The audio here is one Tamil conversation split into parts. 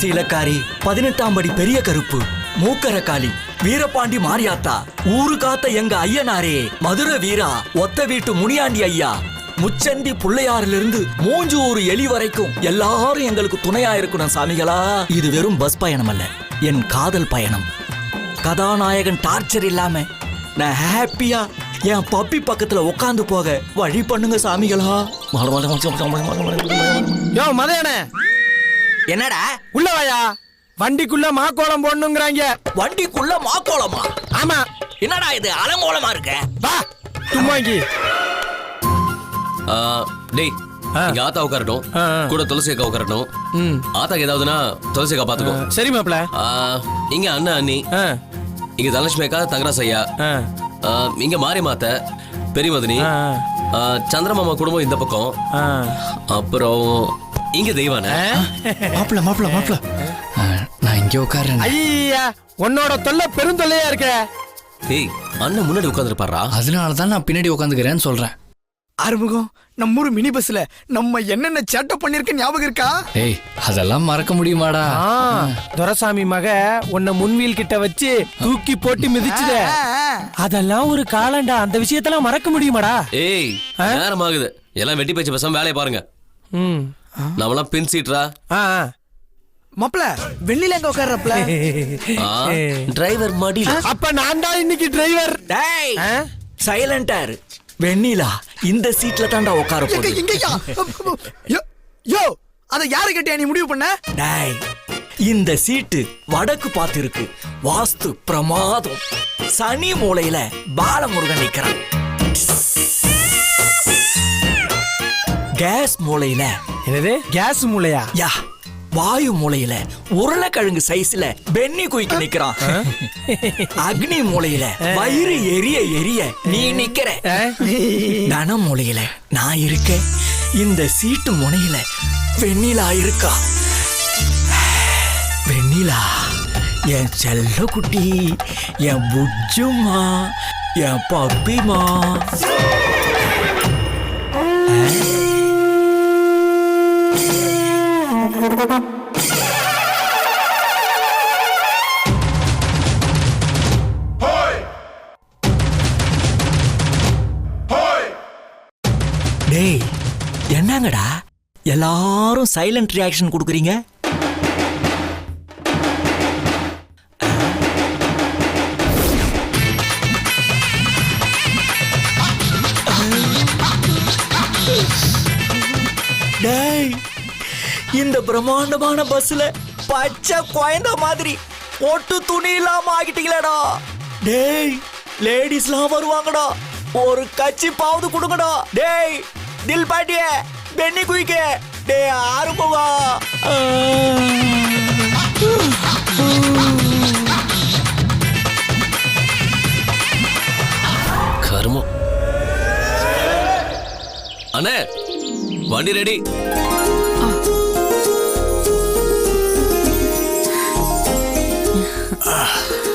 சீலக்காரி பதினெட்டாம் படி பெரிய கருப்பு மூக்கரக்காளி வீரபாண்டி மாரியாத்தா ஊரு காத்த எங்க ஐயனாரே மதுரை வீரா ஒத்த வீட்டு முனியாண்டி ஐயா முச்சந்தி பிள்ளையாரிலிருந்து மூஞ்சூறு எலி வரைக்கும் எல்லாரும் எங்களுக்கு துணையா இருக்கணும் சாமிகளா. இது வெறும் பஸ் பயணம் அல்ல என் காதல் பயணம். கதாநாயகன் டார்ச்சர் இல்லாம நான் ஹாப்பியா என் பப்பி பக்கத்துல உட்காந்து போக வழி பண்ணுங்க சாமிகளா. யோ மதையன. என்னடா? உள்ள வாயா. வண்டிக்குள்ள மாக்கோளம் போடணுங்கிறாங்க. வண்டிக்குள்ள மாக்கோளமா? ஆமா. என்னடா இது அலங்கோலமா இருக்க? வா தும்மாங்கி. ஆ, டேய் ஆ. இங்க ஆத்தா உட்காரட்டும். கூட துளசி அக்கா உட்காரட்டும். ம். ஆத்தாக்கு ஏதாவதுன்னா துளசி அக்கா பாத்துக்கோ சரி மாப்ள இங்க அண்ணன் அண்ணி. ஆ. இங்க தனலட்சுமி அக்கா தங்கராஸ் ஐயா. இங்க மாரி மாத்த பெரிய மதினி ஆ, ஆ, சந்திரமாமா குடும்பம் இந்த பக்கம். அப்புறம் இங்க தெய்வான? மாப்பிள மாப்பிள மாப்பிள நான் இங்கே உட்கார்றேன். ஐயா உன்னோட தொல்லை பெருந்தொல்லையா இருக்க? ஏய் அண்ணன் முன்னாடி உட்காந்துருப்பாரா அதனால தான் நான் பின்னாடி உட்காந்துக்கிறேன்னு சொல்றேன். ஆறுமுகம் நம்ம ஊர் மினி பஸ்ல நம்ம என்னென்ன சேட்டை பண்ணிருக்க ஞாபகம் இருக்கா? ஏய் அதெல்லாம் மறக்க முடியுமாடா? ஆ, துரைசாமி மக உன்னை முன்வீல் கிட்ட வச்சு தூக்கி போட்டு மிதிச்சுத அதெல்லாம் ஒரு காலண்டா அந்த விஷயத்தெல்லாம் மறக்க முடியுமாடா? ஏய் நேரம் ஆகுது எல்லாம் வெட்டி பேச்சு பேசாம வேலையை பாருங்க. ம். நம்மளாம் பின் சீட்ரா? மாப்பிள வெண்ணில எங்க உட்கார்றப்பல டிரைவர் மடி அப்ப நான் தான் இன்னைக்கு டிரைவர் டேய் சைலண்டா இரு. வெண்ணிலா இந்த சீட்ல தான்டா உட்கார யோ யோ அத யாரு கேட்டியா நீ முடிவு பண்ண? டேய் இந்த சீட்டு வடக்கு பார்த்து இருக்கு வாஸ்து பிரமாதம். சனி மூலையில பாலமுருகன் நிக்கிறான். கேஸ் மூலையில என்னது? கேஸ் மூளையா யா வாயு மூலையில உருளைக்கிழங்கு சைஸ்ல பென்னி குயிக்கு நிக்கிறான். அக்னி மூலையில வயிறு எரிய எரிய நீ நிக்கிற. தன மூலையில நான் இருக்கேன். இந்த சீட்டு முனையில வெண்ணிலா இருக்கா? வெண்ணிலா என் செல்ல குட்டி என் புஜ்ஜுமா என் பப்பிமா டேய் என்னங்கடா? எல்லாரும் சைலண்ட் ரியாக்ஷன் கொடுக்குறீங்க? இந்த பிரம்மாண்டமான பஸ்ல பச்சை குழந்த மாதிரி ஒட்டு துணி இல்லாம ஆகிட்டீங்களேடா. டேய் லேடிஸ்லாம் வருவாங்கடா. ஒரு கச்சி பாவது கொடுங்கடா. டேய் தில் பாட்டிய பெண்ணி குயிக்க. டேய் ஆறுமுகா. கருமம். அண்ணே வண்டி ரெடி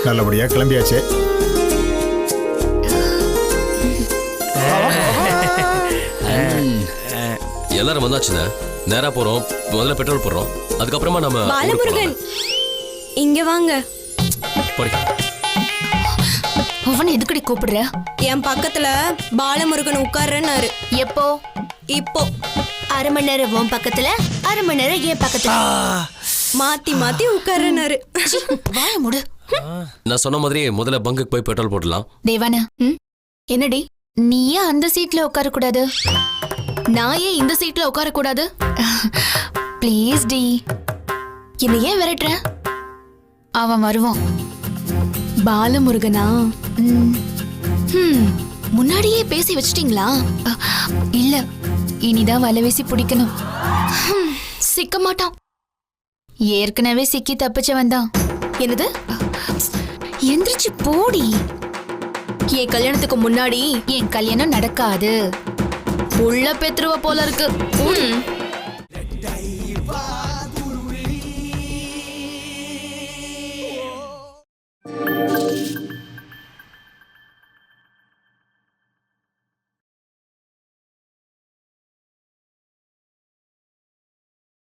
நல்லபடியா கிளம்பியாச்சு. எல்லாரும் வந்தாச்சுண்ணே. நேரா போறோம். முதல்ல பெட்ரோல் போடுறோம். அதுக்கப்புறமா நம்ம பாலமுருகன் இங்க வாங்க. அவனை எதுக்கடி கூப்பிடுற? என் பக்கத்துல பாலமுருகன் உட்கார்றேன்னாரு எப்போ? இப்போ. அரை மணி நேரம் உன் பக்கத்துல அரை மணி நேரம் என் பக்கத்துல. மாத்தி மாத்தி உட்கார்றேன்னாரு சீ, வாய முடு. நான் சொன்ன மாதிரி முதல்ல பங்குக்கு போய் பெட்ரோல் போடலாம் தேவான? என்னடி? நீ ஏன் அந்த சீட்ல உட்கார கூடாது நான் ஏன் இந்த சீட்ல உட்கார கூடாது ப்ளீஸ் டி. என்ன ஏன் விரட்டுற? அவன் வருவான். பாலமுருகனா? முன்னாடியே பேசி வச்சிட்டீங்களா? இல்ல இனிதான் வலை வீசி பிடிக்கணும். சிக்க மாட்டான். ஏற்கனவே சிக்கி தப்பிச்சவன் தான் என்னது? எந்திரிச்சு போடி. என் கல்யாணத்துக்கு முன்னாடி என் கல்யாணம் நடக்காது. உள்ள பெத்துருவ போல இருக்கு. ம்.